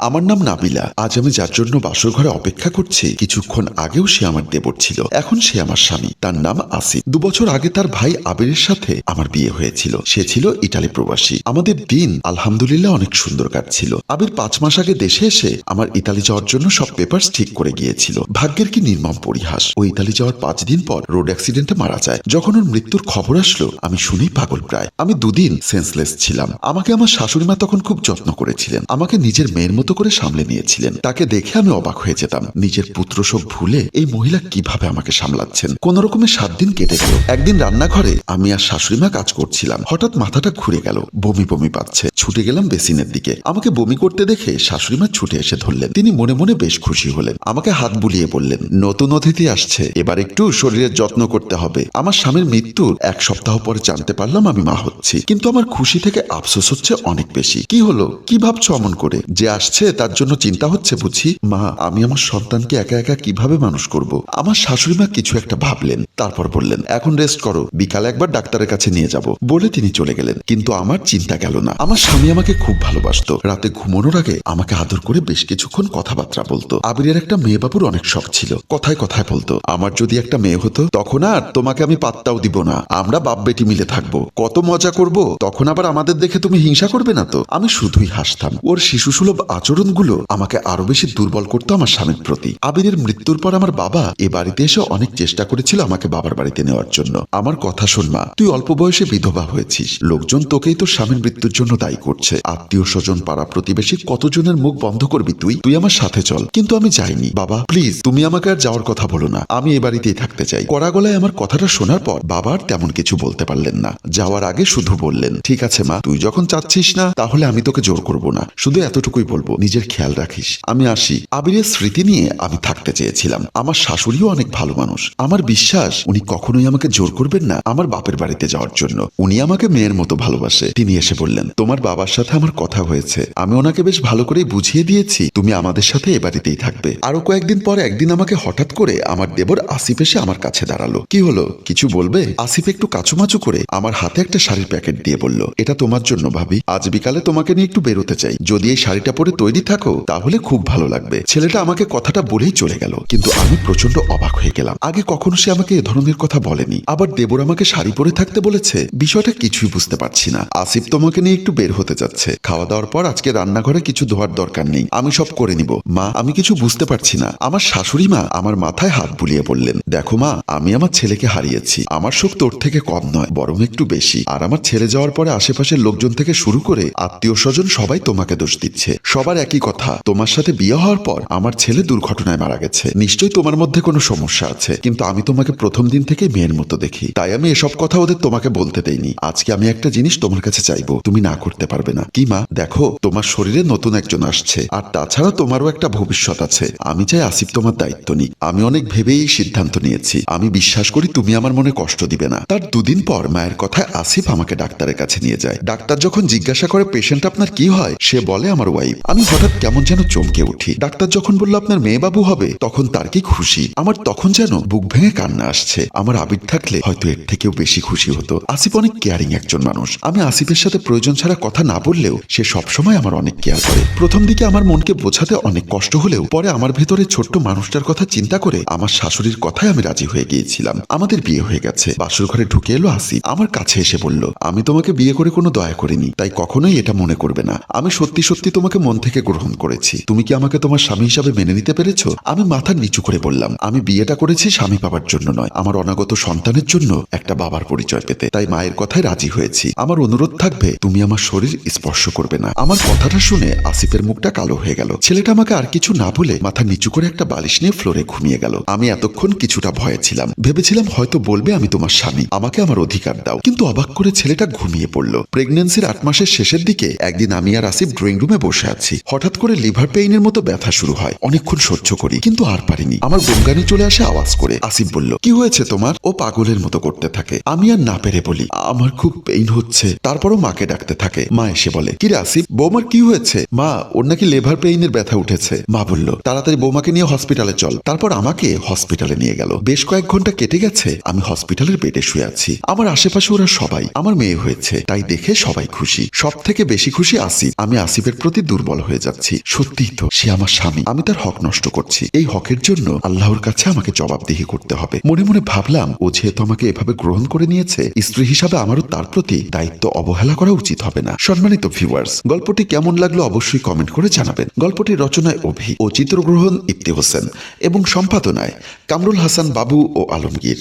আমার নাম নাবিলা। আজ আমি যার জন্য বাসর ঘরে অপেক্ষা করছি, কিছুক্ষণ আগেও সে আমার দেবর ছিল। এখন সে আমার স্বামী। তার নাম আসিফ। দু বছর আগে তার ভাই আবিরের সাথে আমার বিয়ে হয়েছিল। সে ছিল ইটালি প্রবাসী। আমাদের দিন, আলহামদুলিল্লাহ, অনেক সুন্দর কাটছিল। আবির পাঁচ মাস আগে দেশে এসে আমার ইতালি যাওয়ার জন্য সব পেপার ঠিক করে গিয়েছিল। ভাগ্যের কি নির্মম পরিহাস। ও ইতালি যাওয়ার পাঁচ দিন পর রোড অ্যাক্সিডেন্টে মারা যায়। যখন ওর মৃত্যুর খবর আসলো, আমি শুনেই পাগল প্রায়। আমি দুদিন সেন্সলেস ছিলাম। আমাকে আমার শাশুড়ি মা তখন খুব যত্ন করেছিলেন। আমাকে নিজের মেয়ের মতো করে সামলে নিয়েছিলেন। তাকে দেখে আমি অবাক হয়ে যেতাম। নিজের পুত্র সব ভুলে এই মহিলা কীভাবে আমাকে সামলাচ্ছেন? কোন রকমে সাত দিন কেটে গেল। একদিন রান্নাঘরে আমি আর শাশুড়ি মা কাজ করছিলাম। হঠাৎ মাথাটা ঘুরে গেল। বমি বমি পাচ্ছে। ছুটে গেলাম বেসিনের দিকে। আমাকে বমি করতে দেখে শাশুড়ি মা ছুটে এসে ধরলেন। তিনি মনে মনে বেশ খুশি হলেন। আমাকে হাত বুলিয়ে বললেন, নতুন অতিথি আসছে। এবার একটু শরীরের যত্ন করতে হবে। আমার স্বামীর মৃত্যুর এক সপ্তাহ পরে জানতে পারলাম আমি মা হচ্ছি। কিন্তু আমার খুশি থেকে আফসোস হচ্ছে অনেক বেশি। কি হলো? কি ভাবছ অমন করে? যে আসছে তার জন্য চিন্তা হচ্ছে, বুঝি? মা, আমি আমার সন্তানকে একা একা কীভাবে মানুষ করব? আমার শাশুড়ি মা কিছু একটা ভাবলেন, তারপর বললেন, এখন রেস্ট করো, বিকালে একবার ডাক্তারের কাছে নিয়ে যাব। বলে তিনি চলে গেলেন। কিন্তু আমার চিন্তা গেল না। আমার স্বামী আমাকে খুব ভালোবাসতো। রাতে ঘুমানোর আগে আমাকে আদর করে বেশ কিছুক্ষণ কথাবার্তা বলতো। আবিরের একটা মেয়ে বাবুর অনেক শখ ছিল। কথায় কথায় বলতো, আমার যদি একটা মেয়ে হতো, তখন আর তোমাকে আমি পাত্তাও দিব না। আমরা বাপ বেটি মিলে থাকব। কত মজা করব, তখন আবার আমাদের দেখে তুমি হিংসা করবে না তো? আমি শুধুই হাসতাম। ওর শিশুসুলভ আচরণগুলো আমাকে আরও বেশি দুর্বল করতো আমার স্বামীর প্রতি। আবিরের মৃত্যুর পর আমার বাবা এ বাড়িতে এসে অনেক চেষ্টা করেছিল আমাকে বাবার বাড়িতে নেওয়ার জন্য। আমার কথা শোন মা, তুই অল্প বয়সে বিধবা হয়েছিস। লোকজন তোকেই তো স্বামীর মৃত্যুর জন্য দায়ী করছে। আত্মীয় স্বজন, পাড়া প্রতিবেশী, কতজনের মুখ বন্ধ করবি তুই? তুই আমার সাথে চল। কিন্তু আমি যাইনি। বাবা প্লিজ তুমি আমাকে আর যাওয়ার কথা বলো না। আমি এ বাড়িতেই থাকতে চাই। কড়া গলায় আমার কথাটা শোনার পর বাবা আর তেমন কিছু বলতে পারলেন না। যাওয়ার আগে শুধু বললেন, ঠিক আছে মা, তুই যখন চাচ্ছিস না, তাহলে আমি তোকে জোর করব না। শুধু এতটুকুই বলব। নিজের খেয়াল রাখিস। আমি আসি। আবিরের স্মৃতি নিয়ে আমি থাকতে চেয়েছিলাম। আমার শাশুড়িও অনেক ভালো মানুষ। আমার বিশ্বাস, উনি কখনোই আমাকে জোর করবেন না আমার বাপের বাড়িতে যাওয়ার জন্য। উনি আমাকে মেয়ের মতো ভালোবাসে। তিনি এসে বললেন, তোমার বাবার সাথে আমার কথা হয়েছে। আমি ওনাকে বেশ ভালো করেই বুঝিয়ে দিয়েছি। তুমি আমাদের সাথে এ বাড়িতেই থাকবে। আরও কয়েকদিন পরে একদিন আমাকে হঠাৎ করে আমার দেবর আসিফ এসে আমার কাছে দাঁড়াল। কি হলো? কিছু বলবে? আসিফ একটু কাচুমাচু করে আমার হাতে একটা শাড়ির প্যাকেট দিয়ে বলল, এটা তোমার জন্য ভাবি। আজ বিকালে তোমাকে নিয়ে একটু বেরোতে চাই। যদি এই শাড়িটা পরে তৈরি থাকো, তাহলে খুব ভালো লাগবে। ছেলেটা আমাকে কথাটা বলেই চলে গেল, কিন্তু আমি প্রচণ্ড অবাক হয়ে গেলাম। আগে কখনো সে আমাকে এ ধরনের কথা বলেনি। আবার দেবর আমাকে শাড়ি পরে থাকতে বলেছে। বিষয়টা কিছুই বুঝতে পারছি না। আসিফ তোমাকে নিয়ে একটু বের হতে যাচ্ছে। খাওয়া দাওয়ার পর আজকে রান্নাঘরে কিছু ধোয়ার দরকার নেই। আমি সব করে নিব। মা, আমি কিছু বুঝতে পারছি না। আমার শাশুড়ি মা আমার মাথায় হাত বুলিয়ে বললেন, দেখো মা, আমি আমার ছেলেকে হারিয়েছি। আমার শোক তোর থেকে কম নয়, বরং একটু বেশি। আর আমার ছেলে যাওয়ার পরে আশেপাশের লোকজন থেকে শুরু করে আত্মীয় স্বজন সবাই তোমাকে দোষ দিচ্ছে। সবার একই কথা। তোমার সাথে বিয়ে হওয়ার পর আমার ছেলে দুর্ঘটনায় মারা গেছে। নিশ্চয়ই তোমার মধ্যে কোনো সমস্যা আছে। কিন্তু আমি তোমাকে প্রথম দিন থেকে মেয়ের মতো দেখি। তাই আমি এসব কথা ওদের তোমাকে বলতে দেইনি। আজকে আমি একটা জিনিস তোমার কাছে চাইব। তুমি না করতে পারবে না। কি মা? দেখো, তোমার শরীরে নতুন একজন আসছে। আর তাছাড়া তোমারও একটা ভবিষ্যৎ আছে। আমি চাই আসিফ তোমার দায়িত্ব নি আমি অনেক ভেবেই এই সিদ্ধান্ত নিয়েছি। আমি বিশ্বাস করি তুমি আমার মনে কষ্ট দিবে না। তার দুদিন পর মায়ের কথায় আসিফ আমাকে ডাক্তারের কাছে নিয়ে যায়। ডাক্তার যখন জিজ্ঞাসা করে, পেশেন্ট আপনার কি হয়? সে বলে, আমার ওয়াইফ আমি হঠাৎ কেমন যেন চমকে উঠি। ডাক্তার যখন বলল, আপনার মেয়ে বাবু হবে? তখন তার কি খুশি? আমার তখন যেন বুক ভেঙে কান্না আসছে। আমার আবির থাকলে হয়তো এর থেকেও বেশি খুশি হতো। আসিফ অনেক কেয়ারিং একজন মানুষ। আমি আসিফের সাথে প্রয়োজন ছাড়া কথা না বললেও সে সবসময় আমার অনেক কেয়ার করে। প্রথম দিকে আমার মনকে বোঝাতে অনেক কষ্ট হলেও পরে আমার ভেতরে ছোট্ট মানুষটার কথা চিন্তা করে আমার শাশুড়ির কথায় আমি রাজি হয়ে গিয়েছিলাম। আমাদের বিয়ে হয়ে গেছে। বাসুর ঘরে ঢুকে এলো আসিফ। আমার কাছে এসে বলল, আমি তোমাকে বিয়ে করে কোনো দয়া করিনি, তাই কখনোই এটা মনে করবে না। আমি সত্যি সত্যি তোমাকে মন থেকে গ্রহণ করেছি। তুমি কি আমাকে তোমার স্বামী হিসাবে মেনে নিতে পেরেছ? আমি মাথা নিচু করে বললাম, আমি বিয়েটা করেছি স্বামী পাবার জন্য নয়। আমার অনাগত সন্তানের জন্য একটা বাবার পরিচয় পেতে। তাই মায়ের কথায় রাজি হয়েছি। আমার অনুরোধ থাকবে, তুমি আমার শরীর স্পর্শ করবে না। আমার কথাটা শুনে আসিফের মুখটা কালো হয়ে গেল। ছেলেটা আমাকে আর কিছু না বলে মাথা নিচু করে একটা বালিশ নিয়ে ফ্লোরে ঘুমিয়ে গেল। আমি এতক্ষণ কিছুটা ভয়ে ছিলাম। ভেবেছিলাম হয়তো বলবে, আমি তোমার স্বামী। আমাকে আমার অধিকার দাও। কিন্তু অবাক করে ছেলেটা ঘুমিয়ে পড়ল। প্রেগনেন্সির আট মাসের শেষের দিকে একদিন আমি আর আসিফ ড্রয়িং রুমে বসে আছি। হঠাৎ করে লিভার পেইনের মতো ব্যথা শুরু হয়। অনেকক্ষণ সহ্য করি, কিন্তু আর পারিনি। আমার গঙ্গানি চলে আসে আওয়াজ করে। আসিফ বলল, কি হয়েছে তোমার? ও পাগলের মতো করতে থাকে। আমি আর না পেরে বলি, আমার খুব পেইন হচ্ছে। তারপরও মাকে ডাকতে থাকে। মা এসে বলে কিরে আসিফ, বৌমার কি হয়েছে? মা, ওর নাকি লেভার পেইনের ব্যথা উঠেছে। মা বলল, তাড়াতাড়ি বৌমাকে নিয়ে হসপিটালে চল। তারপর আমাকে হসপিটালে নিয়ে গেল। বেশ কয়েক ঘণ্টা কেটে গেছে, আমি হসপিটালের বেডে শুয়ে আছি। আমার আশেপাশে ওরা সবাই, আমার মেয়ে হয়েছে, তাই দেখে সবাই খুশি। সব থেকে বেশি খুশি আসিফ। আমি আসিফের প্রতি দুর্বল হয়ে যাচ্ছি। সত্যিই তো, সে আমার স্বামী। আমি তার হক নষ্ট করছি। এই হকের জন্য আল্লাহর কাছে আমাকে জবাবদিহি করতে হবে। মনে মনে ভাবলাম, ও যেহেতু আমাকে এভাবে গ্রহণ করে নিয়েছে, স্ত্রী হিসাবে আমারও তার প্রতি দায়িত্ব অবহেলা করা উচিত হবে না। সম্মানিত ভিউয়ার্স গল্পটি কেমন লাগল অবশ্যই কমেন্ট করে জানাবেন। গল্পটির রচনায় অভি ও চিত্রগ্রহণ ইফতি হোসেন এবং সম্পাদনায় কামরুল হাসান বাবু ও আলমগীর।